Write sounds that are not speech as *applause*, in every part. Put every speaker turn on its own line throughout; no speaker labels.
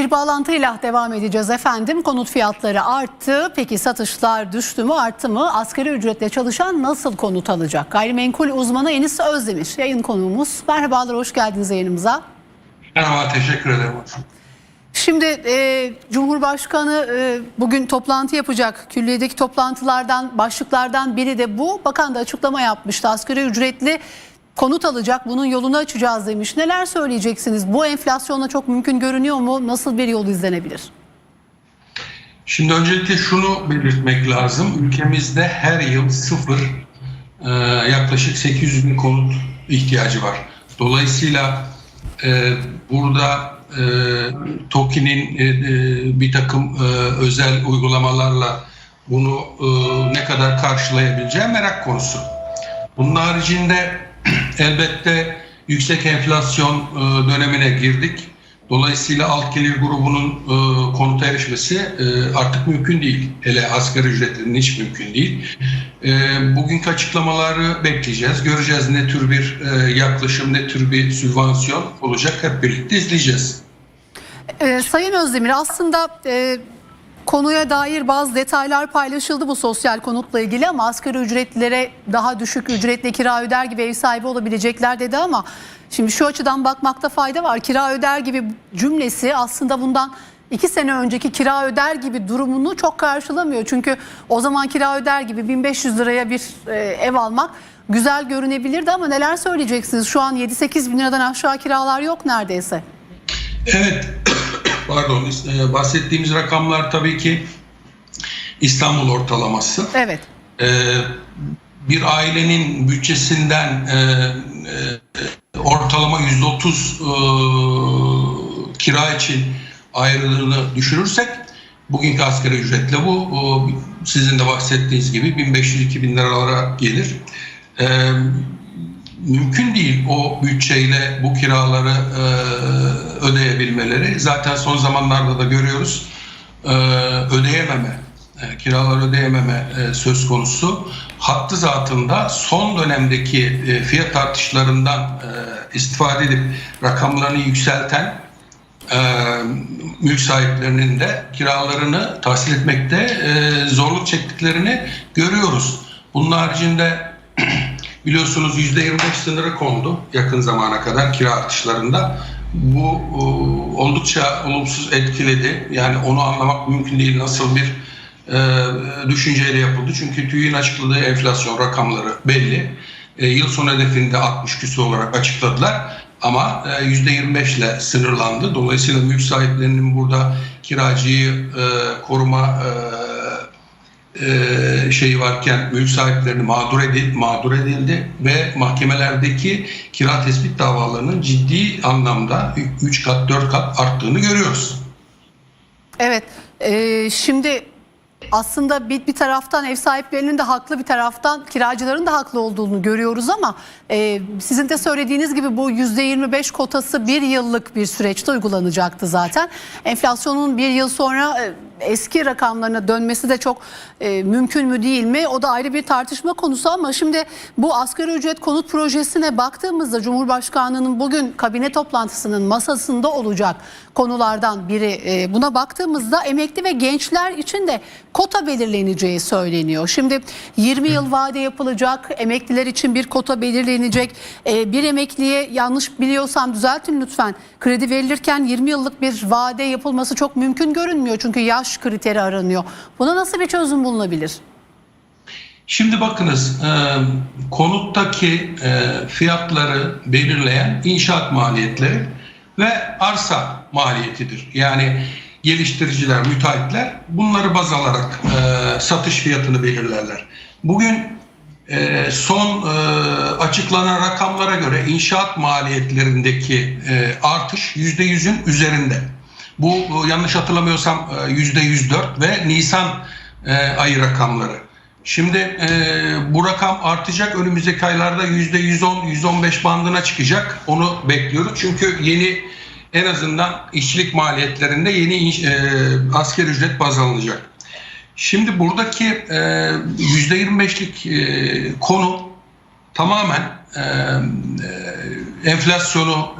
Bir bağlantıyla devam edeceğiz efendim. Konut fiyatları arttı. Peki satışlar düştü mü arttı mı? Asgari ücretle çalışan nasıl konut alacak? Gayrimenkul uzmanı Enis Özdemir yayın konuğumuz. Merhabalar hoş geldiniz yayınımıza.
Merhaba, teşekkür ederim.
Şimdi e, Cumhurbaşkanı e, bugün toplantı yapacak. Külliyedeki toplantılardan, başlıklardan biri de bu. Bakan da açıklama yapmıştı. Asgari ücretli konut alacak, bunun yolunu açacağız demiş. Neler söyleyeceksiniz? Bu enflasyonla çok mümkün görünüyor mu? Nasıl bir yol izlenebilir?
Şimdi öncelikle şunu belirtmek lazım. Ülkemizde her yıl sıfır e, yaklaşık 800 bin konut ihtiyacı var. Dolayısıyla e, burada e, TOKİ'nin bir takım özel uygulamalarla bunu ne kadar karşılayabileceği merak konusu. Bunun haricinde elbette yüksek enflasyon e, dönemine girdik. Dolayısıyla alt gelir grubunun e, konuta erişmesi e, artık mümkün değil. Hele asgari ücretlerin hiç mümkün değil. E, bugünkü açıklamaları bekleyeceğiz. Göreceğiz ne tür bir e, yaklaşım, ne tür bir sübvansiyon olacak. Hep birlikte izleyeceğiz.
Ee, Sayın Özdemir aslında e, konuya dair bazı detaylar paylaşıldı bu sosyal konutla ilgili ama asgari ücretlilere daha düşük ücretle kira öder gibi ev sahibi olabilecekler dedi ama şimdi şu açıdan bakmakta fayda var. Kira öder gibi cümlesi aslında bundan iki sene önceki kira öder gibi durumunu çok karşılamıyor. Çünkü o zaman kira öder gibi 1500 liraya bir e, ev almak güzel görünebilirdi ama neler söyleyeceksiniz? Şu an 7-8 bin liradan aşağı kiralar yok neredeyse.
Evet, pardon, e, bahsettiğimiz rakamlar tabii ki İstanbul ortalaması.
Evet.
Ee, bir ailenin bütçesinden e, e, ortalama 130 e, kira için ayrılığını düşürürsek bugünkü asgari ücretle bu o, sizin de bahsettiğiniz gibi 1500-2000 liralara gelir. Ee, mümkün değil o bütçeyle bu kiraları e, ödeyebilmeleri. Zaten son zamanlarda da görüyoruz e, ödeyememe, e, kiralar ödeyememe e, söz konusu. Hattı zatında son dönemdeki e, fiyat artışlarından e, istifade edip rakamlarını yükselten e, mülk sahiplerinin de kiralarını tahsil etmekte e, zorluk çektiklerini görüyoruz. Bunun haricinde biliyorsunuz %25 sınırı kondu yakın zamana kadar kira artışlarında. Bu e, oldukça olumsuz etkiledi. Yani onu anlamak mümkün değil nasıl bir e, düşünceyle yapıldı. Çünkü TÜİ'nin açıkladığı enflasyon rakamları belli. E, yıl sonu hedefinde 60 küsur olarak açıkladılar. Ama e, %25 ile sınırlandı. Dolayısıyla mülk sahiplerinin burada kiracıyı e, koruma e, şeyi varken mülk sahiplerini mağdur edildi, mağdur edildi ve mahkemelerdeki kira tespit davalarının ciddi anlamda 3 kat 4 kat arttığını görüyoruz.
Evet. Ee, şimdi aslında bir, bir taraftan ev sahiplerinin de haklı bir taraftan kiracıların da haklı olduğunu görüyoruz ama e, sizin de söylediğiniz gibi bu %25 kotası bir yıllık bir süreçte uygulanacaktı zaten. Enflasyonun bir yıl sonra e, eski rakamlarına dönmesi de çok e, mümkün mü değil mi? O da ayrı bir tartışma konusu ama şimdi bu asgari ücret konut projesine baktığımızda Cumhurbaşkanı'nın bugün kabine toplantısının masasında olacak konulardan biri e, buna baktığımızda emekli ve gençler için de kota belirleneceği söyleniyor. Şimdi 20 yıl vade yapılacak, emekliler için bir kota belirlenecek. E, bir emekliye yanlış biliyorsam düzeltin lütfen. Kredi verilirken 20 yıllık bir vade yapılması çok mümkün görünmüyor. Çünkü yaş kriteri aranıyor. Buna nasıl bir çözüm bulunabilir?
Şimdi bakınız e, konuttaki e, fiyatları belirleyen inşaat maliyetleri ve arsa maliyetidir. Yani geliştiriciler, müteahhitler bunları baz alarak e, satış fiyatını belirlerler. Bugün e, son e, açıklanan rakamlara göre inşaat maliyetlerindeki e, artış %100'ün üzerinde. Bu yanlış hatırlamıyorsam e, %104 ve Nisan e, ayı rakamları. Şimdi e, bu rakam artacak. Önümüzdeki aylarda %110-115 bandına çıkacak. Onu bekliyoruz. Çünkü yeni en azından işçilik maliyetlerinde yeni asgari ücret baz alınacak. Şimdi buradaki e, %25'lik e, konu tamamen enflasyonu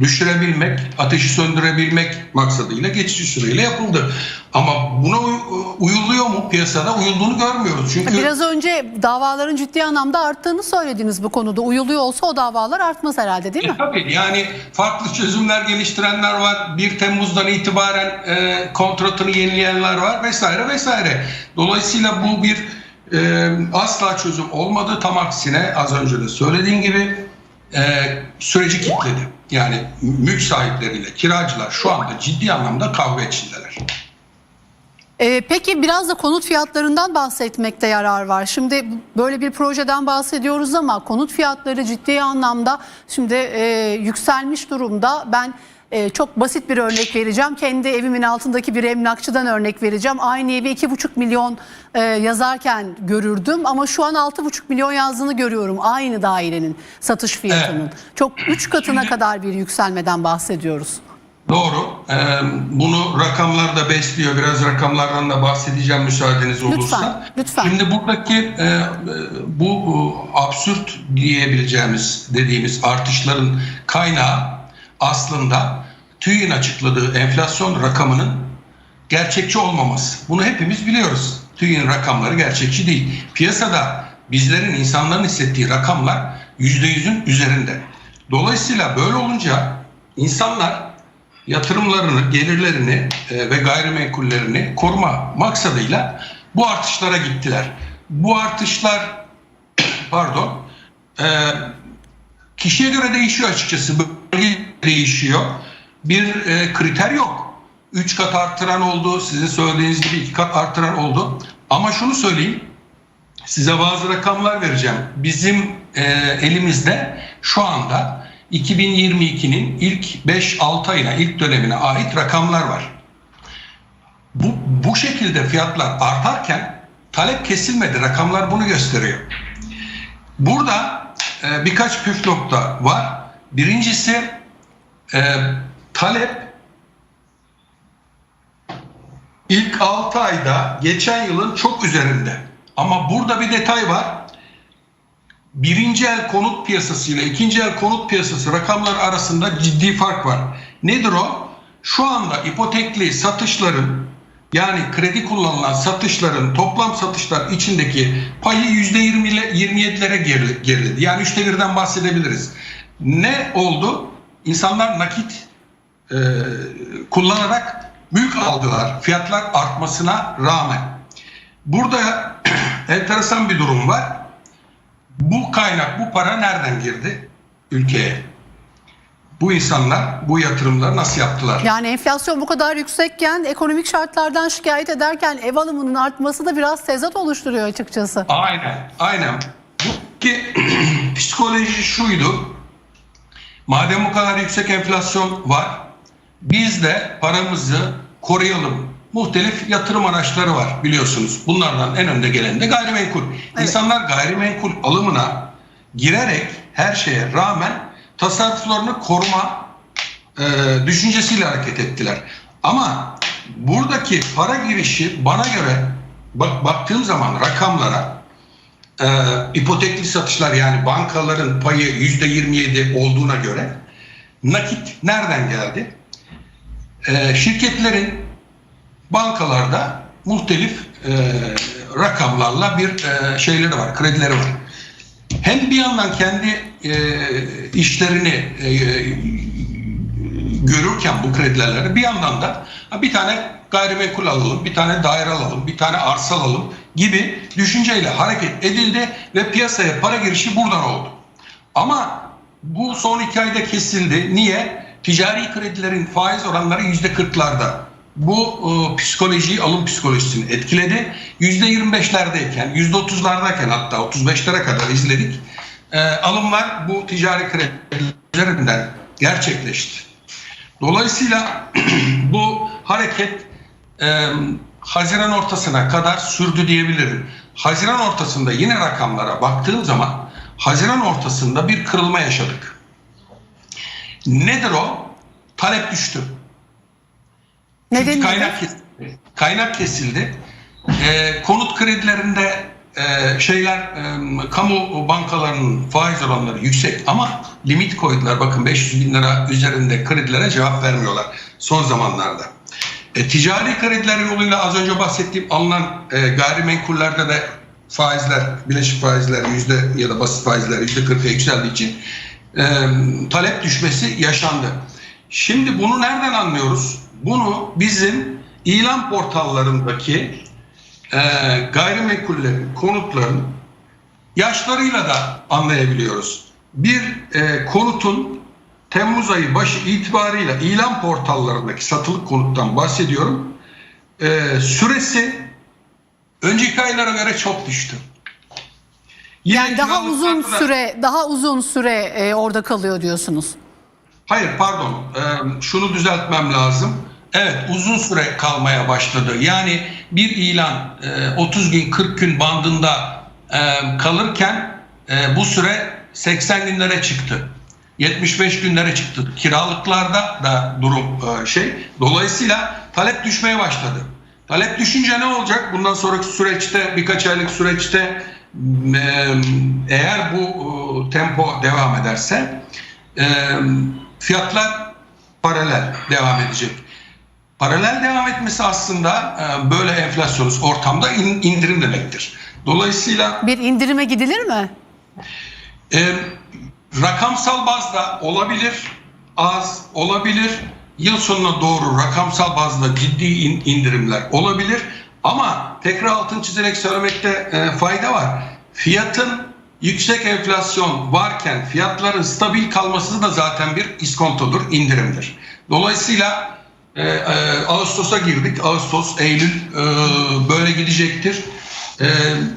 düşürebilmek, ateşi söndürebilmek maksadıyla geçici süreyle yapıldı. Ama buna uy- uyuluyor mu piyasada? Uyulduğunu görmüyoruz. Çünkü
Biraz önce davaların ciddi anlamda arttığını söylediniz bu konuda. Uyuluyor olsa o davalar artmaz herhalde değil mi?
E, tabii yani farklı çözümler geliştirenler var. 1 Temmuz'dan itibaren e, kontratını yenileyenler var vesaire vesaire. Dolayısıyla bu bir e, asla çözüm olmadı. Tam aksine az önce de söylediğim gibi e, süreci kilitledi. Yani mülk sahipleriyle kiracılar şu anda ciddi anlamda kavga içindeler.
Ee, peki biraz da konut fiyatlarından bahsetmekte yarar var. Şimdi böyle bir projeden bahsediyoruz ama konut fiyatları ciddi anlamda şimdi e, yükselmiş durumda. Ben e, çok basit bir örnek vereceğim. Kendi evimin altındaki bir emlakçıdan örnek vereceğim. Aynı evi 2,5 milyon e, yazarken görürdüm ama şu an 6,5 milyon yazdığını görüyorum aynı dairenin satış fiyatının. Çok 3 katına
Şimdi-
kadar bir yükselmeden bahsediyoruz.
Doğru. Ee, bunu rakamlar da besliyor. Biraz rakamlardan da bahsedeceğim müsaadeniz olursa.
lütfen.
Şimdi buradaki e, bu e, absürt diyebileceğimiz dediğimiz artışların kaynağı aslında TÜİ'nin açıkladığı enflasyon rakamının gerçekçi olmaması. Bunu hepimiz biliyoruz. TÜİ'nin rakamları gerçekçi değil. Piyasada bizlerin, insanların hissettiği rakamlar %100'ün üzerinde. Dolayısıyla böyle olunca insanlar yatırımlarını, gelirlerini e, ve gayrimenkullerini koruma maksadıyla bu artışlara gittiler. Bu artışlar *clears throat* pardon e, kişiye göre değişiyor açıkçası. Bölge değişiyor. Bir e, kriter yok. 3 kat artıran oldu. Sizin söylediğiniz gibi 2 kat artıran oldu. Ama şunu söyleyeyim. Size bazı rakamlar vereceğim. Bizim e, elimizde şu anda 2022'nin ilk 5-6 ayına, ilk dönemine ait rakamlar var. Bu, bu şekilde fiyatlar artarken talep kesilmedi. Rakamlar bunu gösteriyor. Burada e, birkaç püf nokta var. Birincisi e, talep ilk 6 ayda geçen yılın çok üzerinde. Ama burada bir detay var. Birinci el konut piyasası ile ikinci el konut piyasası rakamları arasında ciddi fark var. Nedir o? Şu anda ipotekli satışların yani kredi kullanılan satışların toplam satışlar içindeki payı %20 ile 27'lere geri- geriledi. Yani üçte birden bahsedebiliriz. Ne oldu? İnsanlar nakit e, kullanarak mülk aldılar. Fiyatlar artmasına rağmen. Burada *clears throat* enteresan bir durum var. Bu kaynak, bu para nereden girdi ülkeye? Bu insanlar bu yatırımları nasıl yaptılar?
Yani enflasyon bu kadar yüksekken ekonomik şartlardan şikayet ederken ev alımının artması da biraz tezat oluşturuyor açıkçası.
Aynen, aynen. Bu ki *clears throat* psikoloji şuydu. Madem bu kadar yüksek enflasyon var, biz de paramızı koruyalım. Muhtelif yatırım araçları var biliyorsunuz. Bunlardan en önde gelen de gayrimenkul. İnsanlar gayrimenkul alımına girerek her şeye rağmen tasarruflarını koruma e, düşüncesiyle hareket ettiler. Ama buradaki para girişi bana göre bak, baktığım zaman rakamlara e, ipotekli satışlar yani bankaların payı yüzde 27 olduğuna göre nakit nereden geldi? E, şirketlerin bankalarda muhtelif e, rakamlarla bir e, şeyleri var, kredileri var. Hem bir yandan kendi e, işlerini e, görürken bu kredilerle bir yandan da bir tane gayrimenkul alalım, bir tane daire alalım, bir tane arsa alalım gibi düşünceyle hareket edildi ve piyasaya para girişi buradan oldu. Ama bu son iki ayda kesildi. Niye? Ticari kredilerin faiz oranları yüzde kırklarda. Bu e, psikolojiyi, alım psikolojisini etkiledi. Yüzde yirmi beşlerdeyken, yüzde otuzlardayken hatta 35'lere kadar izledik. E, alımlar bu ticari kredilerinden gerçekleşti. Dolayısıyla *clears throat* bu hareket e, Haziran ortasına kadar sürdü diyebilirim. Haziran ortasında yine rakamlara baktığım zaman Haziran ortasında bir kırılma yaşadık. Nedir o? Talep düştü. Çünkü
Nedeni
kaynak kesildi. Kaynak kesildi. E, konut kredilerinde e, şeyler e, kamu bankalarının faiz oranları yüksek ama limit koydular. Bakın 500 bin lira üzerinde kredilere cevap vermiyorlar son zamanlarda. E, ticari krediler yoluyla az önce bahsettiğim alınan e, gayrimenkullerde de faizler, bileşik faizler yüzde ya da basit faizler yüzde 40'a yükseldiği için e, talep düşmesi yaşandı. Şimdi bunu nereden anlıyoruz? Bunu bizim ilan portallarındaki e, gayrimenkullerin, konutların yaşlarıyla da anlayabiliyoruz. Bir e, konutun Temmuz ayı başı itibarıyla ilan portallarındaki satılık konuttan bahsediyorum. E, süresi önceki aylara göre çok düştü. Yine
Yani daha uzun
da-
süre daha uzun süre e, orada kalıyor diyorsunuz.
Hayır pardon Ee, şunu düzeltmem lazım. Evet uzun süre kalmaya başladı. Yani bir ilan e, 30 gün 40 gün bandında e, kalırken e, bu süre 80 günlere çıktı. 75 günlere çıktı. Kiralıklarda da durum e, şey. Dolayısıyla talep düşmeye başladı. Talep düşünce ne olacak? Bundan sonraki süreçte birkaç aylık süreçte e, eğer bu e, tempo devam ederse fiyatlar paralel devam edecek. Paralel devam etmesi aslında böyle enflasyonist ortamda in- indirim demektir. Dolayısıyla
Bir indirime gidilir mi?
e, rakamsal bazda olabilir, az olabilir. Yıl sonuna doğru rakamsal bazda ciddi in- indirimler olabilir. Ama tekrar altın çizerek söylemekte e, fayda var. Fiyatın yüksek enflasyon varken fiyatların stabil kalması da zaten bir iskontodur, indirimdir. Dolayısıyla e, e, Ağustos'a girdik. Ağustos, Eylül e, böyle gidecektir. E,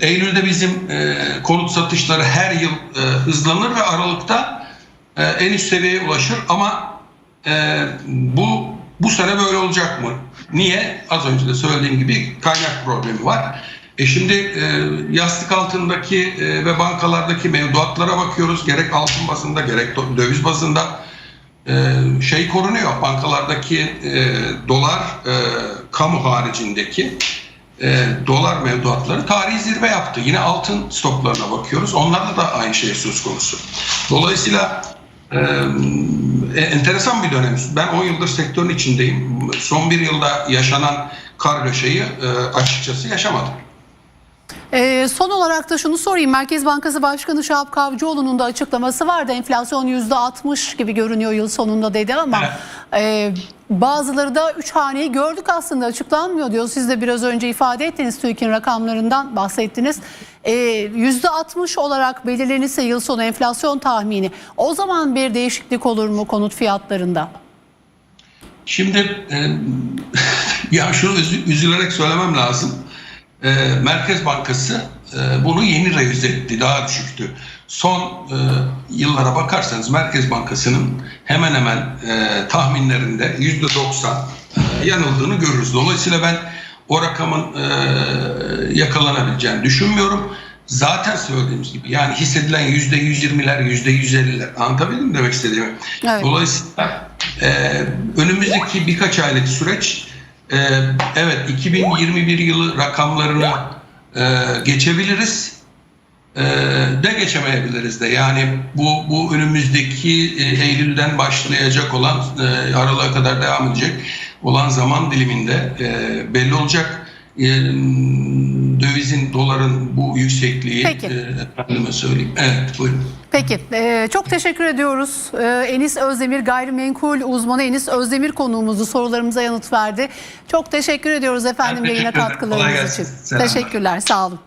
Eylül'de bizim e, konut satışları her yıl e, hızlanır ve Aralık'ta e, en üst seviyeye ulaşır. Ama e, bu bu sene böyle olacak mı? Niye? Az önce de söylediğim gibi kaynak problemi var. E şimdi e, yastık altındaki e, ve bankalardaki mevduatlara bakıyoruz. Gerek altın bazında gerek döviz bazında e, şey korunuyor. Bankalardaki e, dolar e, kamu haricindeki e, dolar mevduatları tarihi zirve yaptı. Yine altın stoklarına bakıyoruz. Onlarda da aynı şey söz konusu. Dolayısıyla e, e, enteresan bir dönem. Ben 10 yıldır sektörün içindeyim. Son bir yılda yaşanan kargaşayı e, açıkçası yaşamadım.
Ee, son olarak da şunu sorayım. Merkez Bankası Başkanı Şahap Kavcıoğlu'nun da açıklaması vardı. Enflasyon %60 gibi görünüyor yıl sonunda dedi ama e, bazıları da 3 haneyi gördük aslında açıklanmıyor diyor. Siz de biraz önce ifade ettiniz TÜİK'in rakamlarından bahsettiniz. E, %60 olarak belirlenirse yıl sonu enflasyon tahmini o zaman bir değişiklik olur mu konut fiyatlarında?
Şimdi e, *laughs* ya şunu üzü- üzülerek söylemem lazım. E, Merkez Bankası e, bunu yeni revize etti, daha düşüktü. Son e, yıllara bakarsanız Merkez Bankası'nın hemen hemen e, tahminlerinde yüzde doksan yanıldığını görürüz. Dolayısıyla ben o rakamın e, yakalanabileceğini düşünmüyorum. Zaten söylediğimiz gibi yani hissedilen yüzde yüz yirmiler, yüzde yüz elliler. Anlatabildim mi demek istediğimi?
Evet.
Dolayısıyla e, önümüzdeki birkaç aylık süreç e, evet 2021 yılı rakamlarını e, geçebiliriz e, de geçemeyebiliriz de. Yani bu bu önümüzdeki e, Eylül'den başlayacak olan e, Aralık'a kadar devam edecek olan zaman diliminde e, belli olacak. Dövizin, doların bu yüksekliği
Peki.
efendime söyleyeyim. Evet, buyurun.
Peki e, çok teşekkür ediyoruz. E, Enis Özdemir gayrimenkul uzmanı Enis Özdemir konuğumuzu sorularımıza yanıt verdi. Çok teşekkür ediyoruz efendim yayına katkılarınız için.
Selamlar.
Teşekkürler sağ olun.